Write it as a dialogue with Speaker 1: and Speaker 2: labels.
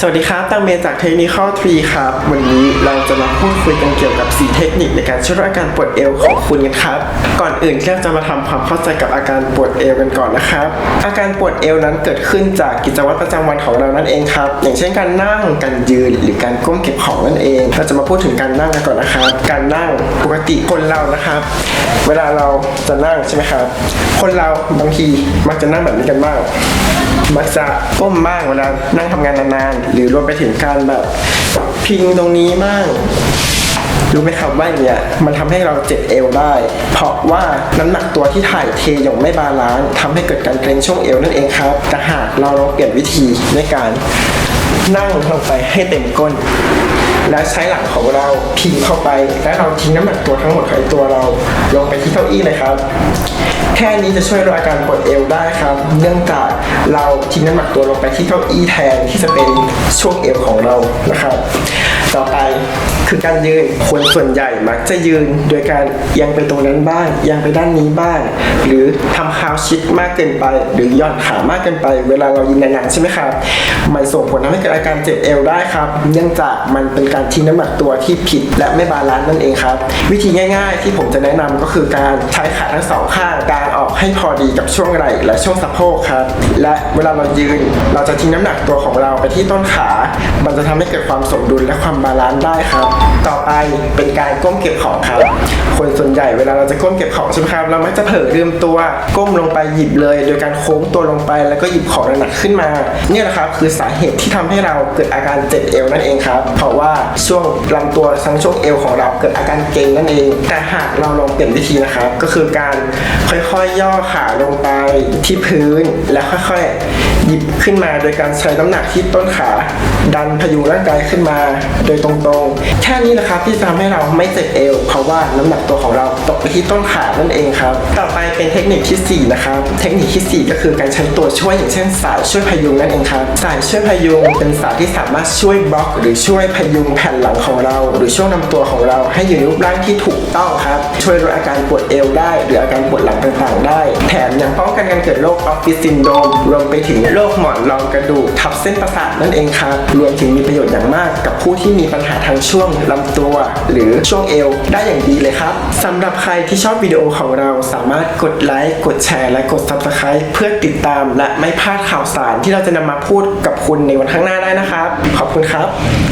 Speaker 1: สวัสดีครับ ตังเมจากเทคนิค l 3ครับ วันนี้เราจะมาพูดคุยกันเกี่ยวกับ 4 เทคนิคในการช่วยลดอาการปวดเอวของคุณกันครับ ก่อนอื่นเราจะมาทำความเข้าใจกับอาการปวดเอวกันก่อนนะครับ อาการปวดเอวนั้นเกิดขึ้นจากกิจวัตรประจำวันของเรานั่นเองครับ อย่างเช่นการนั่ง การยืน หรือการก้มเก็บของนั่นเอง เราจะมาพูดถึงการนั่งกันก่อนนะครับ การนั่งปกติคนเรานะครับ เวลาเราจะนั่งใช่ไหมครับ คนเราบางทีมักจะนั่งแบบนี้กันบ้าง มักจะก้มบ้างเวลานั่งทำงานนานๆ หรือรวมไปถึงการแบบพิงตรงนี้บ้างรู้ไหมครับว่าอย่างเงี้ยมันทำให้เราเจ็บเอวได้ เพราะว่าน้ำหนักตัวที่ถ่ายเทอย่างไม่บาลานซ์ทำให้เกิดการเกร็งช่วงเอวนั่นเองครับ แต่หากเราลองเปลี่ยนวิธีด้วยการนั่งลงไปให้เต็มก้น และใช้หลังของเราพิงเข้าไป และเราทิ้งน้ำหนักตัวทั้งหมดของตัวเรา ลงไปที่เก้าอี้เลยครับ แค่นี้จะช่วยลดอาการปวดเอวได้ครับ เนื่องจากเราทิ้งน้ำหนักตัวลงไปที่เก้าอี้แทนที่จะเป็นช่วงเอวของเรานะครับ ต่อไคือการยืนคนส่วนใหญ่มักจะยืนโดยการเอียงไปตรงนั้นบ้างเอียงไปด้านนี้บ้าง หรือทำคาวชิดมากเกินไป หรือย่อนขามากเกินไป เวลาเรายืนนานๆใช่ไหมครับ มันส่งผลทำให้เกิดอาการเจ็บเอวได้ครับ เนื่องจากมันเป็นการทิ้งน้ำหนักตัวที่ผิดและไม่บาลานซ์นั่นเองครับ วิธีง่าย ๆ ที่ผมจะแนะนำก็คือการใช้ขาทั้งสองข้างกางออกให้พอดีกับช่วงไหล่และช่วงสะโพกครับ และเวลาเรายืนเราจะทิ้งน้ำหนักตัวของเราไปที่ต้นขา มันจะทำให้เกิดความสมดุลและความบาลานซ์ได้ครับต่อไปเป็นการก้มเก็บของครับ คนส่วนใหญ่เวลาเราจะก้มเก็บของใช่ไหมครับ เรามักจะเผลอลืมตัวก้มลงไปหยิบเลย โดยการโค้งตัวลงไปแล้วก็หยิบของหนักขึ้นมา เนี่ยแหละครับคือสาเหตุที่ทำให้เราเกิดอาการเจ็บเอวนั่นเองครับ เพราะว่าช่วงลำตัวทั้งช่วงเอวของเราเกิดอาการเกร็งนั่นเอง แต่หากเราลองเปลี่ยนวิธีนะครับ ก็คือการค่อยๆย่อขาลงไปที่พื้นและค่อยๆหยิบขึ้นมา โดยการใช้น้ำหนักที่ต้นขา ดันพยุงร่างกายขึ้นมา โดยตรงๆแค่นี้นะครับที่จะทำให้เราไม่เจ็บเอว เพราะว่าน้ำหนักตัวของเราตกไปที่ต้นขานั่นเองครับ ต่อไปเป็นเทคนิคที่สี่นะครับ เทคนิคที่สี่ก็คือการใช้ตัวช่วยอย่างเช่นสายช่วยพยุงนั่นเองครับ สายช่วยพยุงเป็นสายที่สามารถช่วยบล็อก หรือช่วยพยุงแผ่นหลังของเรา หรือช่วงลำตัวของเราให้อยู่ในรูปร่างที่ถูกต้องครับ ช่วยลดอาการปวดเอวได้ หรืออาการปวดหลังต่างๆ ได้ แถมยังป้องกันการเกิดโรคออฟฟิศซินโดรมรวมไปถึงโรคหมอนรองกระดูกทับเส้นประสาทนั่นเองครับรวมถึงมีประโยชน์อย่างมากกับผู้ที่มีปัญหาทางช่วงลำตัว หรือช่วงเอวได้อย่างดีเลยครับสำหรับใครที่ชอบวิดีโอของเราสามารถกดไลค์กดแชร์และกด Subscribe เพื่อติดตาม และไม่พลาดข่าวสารที่เราจะนำมาพูดกับคุณในวันข้างหน้าได้นะครับ ขอบคุณครับ